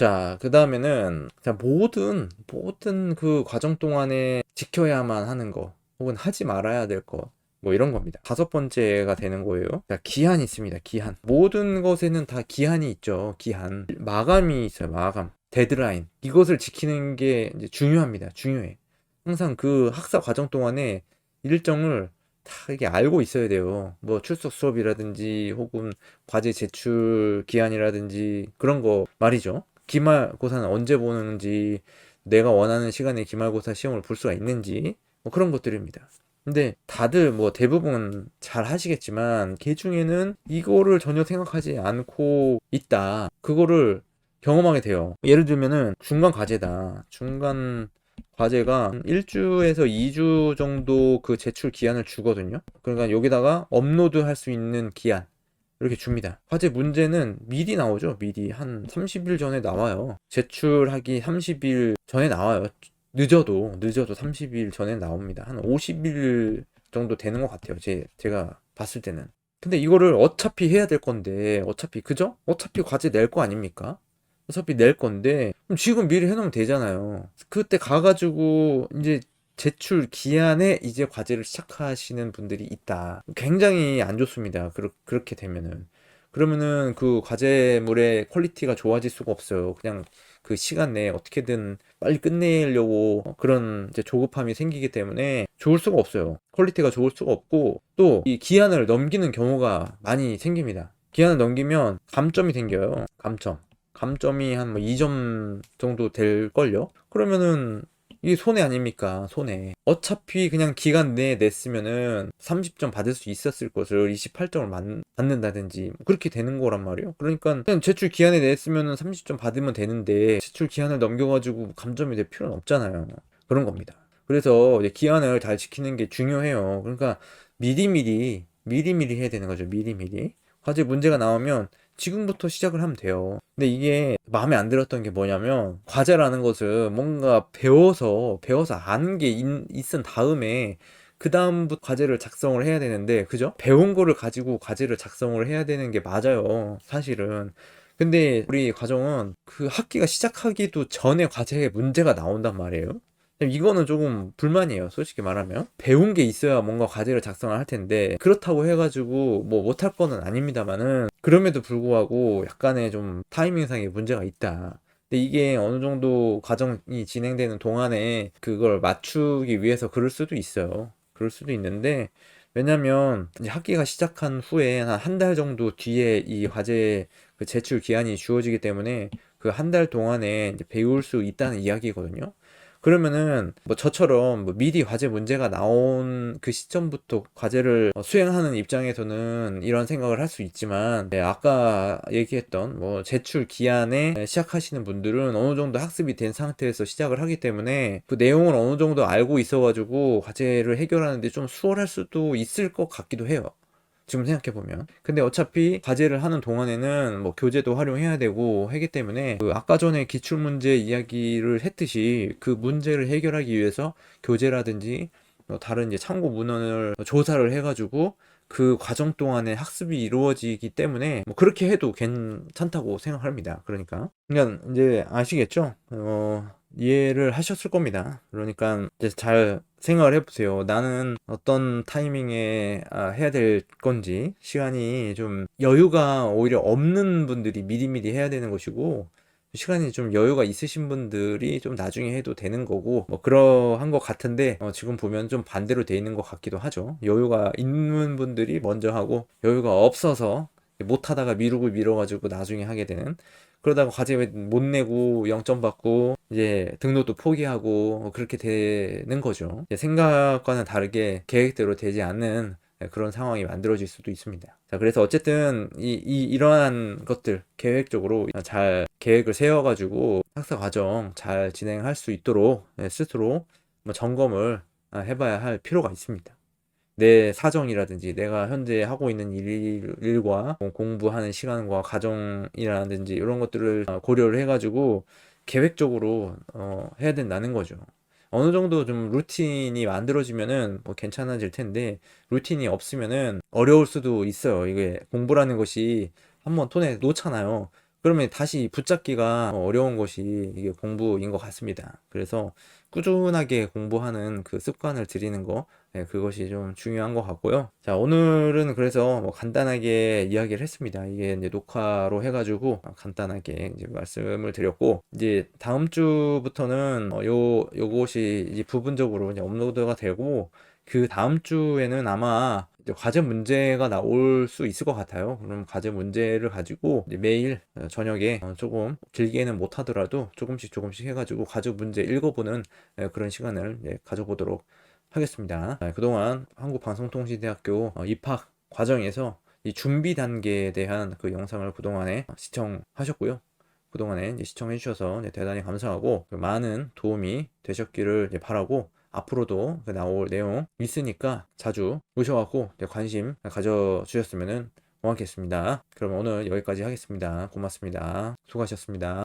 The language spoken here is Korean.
자, 그 다음에는 자, 모든 모든 그 과정 동안에 지켜야만 하는 거 혹은 하지 말아야 될 거. 뭐 이런 겁니다. 다섯 번째가 되는 거예요. 자, 기한이 있습니다. 기한. 모든 것에는 다 기한이 있죠. 기한. 마감이 있어요. 마감. 데드라인. 이것을 지키는 게 중요합니다. 중요해. 항상 그 학사 과정 동안에 일정을 다 이게 알고 있어야 돼요. 뭐 출석 수업이라든지 혹은 과제 제출 기한이라든지 그런 거 말이죠. 기말고사는 언제 보는지 내가 원하는 시간에 기말고사 시험을 볼 수가 있는지 뭐 그런 것들입니다. 근데 다들 뭐 대부분 잘 하시겠지만 개 중에는 이거를 전혀 생각하지 않고 있다. 그거를 경험하게 돼요. 예를 들면은 중간 과제다. 중간 과제가 1주에서 2주 정도 그 제출 기한을 주거든요. 그러니까 여기다가 업로드 할 수 있는 기한 이렇게 줍니다. 과제 문제는 미리 나오죠. 미리 한 30일 전에 나와요. 제출하기 30일 전에 나와요. 늦어도 늦어도 30일 전에 나옵니다. 한 50일 정도 되는 것 같아요. 제 제가 봤을 때는. 근데 이거를 어차피 해야 될 건데 어차피 그죠? 어차피 과제 낼 거 아닙니까? 어차피 낼 건데 그럼 지금 미리 해놓으면 되잖아요. 그때 가가지고 이제 제출 기한에 이제 과제를 시작하시는 분들이 있다. 굉장히 안 좋습니다. 그렇, 그렇게 되면은. 그러면은 그 과제물의 퀄리티가 좋아질 수가 없어요. 그냥 그 시간 내에 어떻게든 빨리 끝내려고 그런 이제 조급함이 생기기 때문에 좋을 수가 없어요. 퀄리티가 좋을 수가 없고 또 이 기한을 넘기는 경우가 많이 생깁니다. 기한을 넘기면 감점이 생겨요. 감점. 감점이 한 뭐 2점 정도 될걸요? 그러면은 이게 손해 아닙니까? 손해. 어차피 그냥 기간 내에 냈으면은 30점 받을 수 있었을 것을 28점을 받는다든지 뭐 그렇게 되는 거란 말이에요. 그러니까 그냥 제출 기한에 냈으면은 30점 받으면 되는데 제출 기한을 넘겨가지고 감점이 될 필요는 없잖아요. 그런 겁니다. 그래서 기한을 잘 지키는 게 중요해요. 그러니까 미리미리 미리미리 해야 되는 거죠. 미리미리. 과제 문제가 나오면 지금부터 시작을 하면 돼요. 근데 이게 마음에 안 들었던 게 뭐냐면 과제라는 것은 뭔가 배워서 배워서 아는 게 있, 있은 다음에 그 다음부터 과제를 작성을 해야 되는데 그죠? 배운 거를 가지고 과제를 작성을 해야 되는 게 맞아요. 사실은. 근데 우리 과정은 그 학기가 시작하기도 전에 과제에 문제가 나온단 말이에요. 이거는 조금 불만이에요. 솔직히 말하면. 배운 게 있어야 뭔가 과제를 작성을 할 텐데, 그렇다고 해가지고 뭐 못할 거는 아닙니다만은, 그럼에도 불구하고 약간의 좀 타이밍상의 문제가 있다. 근데 이게 어느 정도 과정이 진행되는 동안에 그걸 맞추기 위해서 그럴 수도 있어요. 그럴 수도 있는데, 왜냐면 이제 학기가 시작한 후에 한 한 달 정도 뒤에 이 과제 그 제출 기한이 주어지기 때문에 그 한 달 동안에 배울 수 있다는 이야기거든요. 그러면은 뭐 저처럼 뭐 미리 과제 문제가 나온 그 시점부터 과제를 어, 수행하는 입장에서는 이런 생각을 할 수 있지만 네, 아까 얘기했던 뭐 제출 기한에 시작하시는 분들은 어느 정도 학습이 된 상태에서 시작을 하기 때문에 그 내용을 어느 정도 알고 있어가지고 과제를 해결하는데 좀 수월할 수도 있을 것 같기도 해요. 지금 생각해보면. 근데 어차피 과제를 하는 동안에는 뭐 교재도 활용해야 되고 하기 때문에 그 아까 전에 기출문제 이야기를 했듯이 그 문제를 해결하기 위해서 교재라든지 뭐 다른 이제 참고 문헌을 조사를 해가지고 그 과정 동안에 학습이 이루어지기 때문에 뭐 그렇게 해도 괜찮다고 생각합니다. 그러니까. 그러니까 이제 아시겠죠? 어, 이해를 하셨을 겁니다. 그러니까 이제 잘 생각을 해보세요. 나는 어떤 타이밍에 아, 해야 될 건지 시간이 좀 여유가 오히려 없는 분들이 미리미리 해야 되는 것이고 시간이 좀 여유가 있으신 분들이 좀 나중에 해도 되는 거고 뭐 그러한 것 같은데 어 지금 보면 좀 반대로 돼 있는 것 같기도 하죠. 여유가 있는 분들이 먼저 하고 여유가 없어서 못 하다가 미루고 미뤄가지고 나중에 하게 되는 그러다가 과제 못 내고 0점 받고 이제 등록도 포기하고 그렇게 되는 거죠. 생각과는 다르게 계획대로 되지 않는 그런 상황이 만들어질 수도 있습니다. 자, 그래서 어쨌든 이, 이 이러한 것들 계획적으로 잘 계획을 세워가지고 학사 과정 잘 진행할 수 있도록 네, 스스로 뭐 점검을 해봐야 할 필요가 있습니다. 내 사정이라든지 내가 현재 하고 있는 일, 일과 공부하는 시간과 가정이라든지 이런 것들을 고려를 해가지고 계획적으로 어, 해야 된다는 거죠. 어느 정도 좀 루틴이 만들어지면은 뭐 괜찮아질 텐데 루틴이 없으면은 어려울 수도 있어요. 이게 공부라는 것이 한번 손에 놓잖아요. 그러면 다시 붙잡기가 어려운 것이 이게 공부인 것 같습니다. 그래서 꾸준하게 공부하는 그 습관을 들이는 거, 네, 그것이 좀 중요한 것 같고요. 자, 오늘은 그래서 뭐 간단하게 이야기를 했습니다. 이게 이제 녹화로 해가지고 간단하게 이제 말씀을 드렸고, 이제 다음 주부터는 어, 요, 요것이 이제 부분적으로 이제 업로드가 되고, 그 다음 주에는 아마 이제 과제 문제가 나올 수 있을 것 같아요. 그럼 과제 문제를 가지고 매일 어, 저녁에 어, 조금 길게는 못 하더라도 조금씩 조금씩 해가지고 과제 문제 읽어보는 예, 그런 시간을 가져보도록 하겠습니다. 아, 그동안 한국방송통신대학교 어, 입학 과정에서 이 준비 단계에 대한 그 영상을 그동안에 시청하셨고요. 그동안에 이제 시청해 주셔서 이제 대단히 감사하고 그 많은 도움이 되셨기를 바라고 앞으로도 그 나올 내용 있으니까 자주 오셔갖고 이제 관심 가져 주셨으면 고맙겠습니다. 그럼 오늘 여기까지 하겠습니다. 고맙습니다. 수고하셨습니다.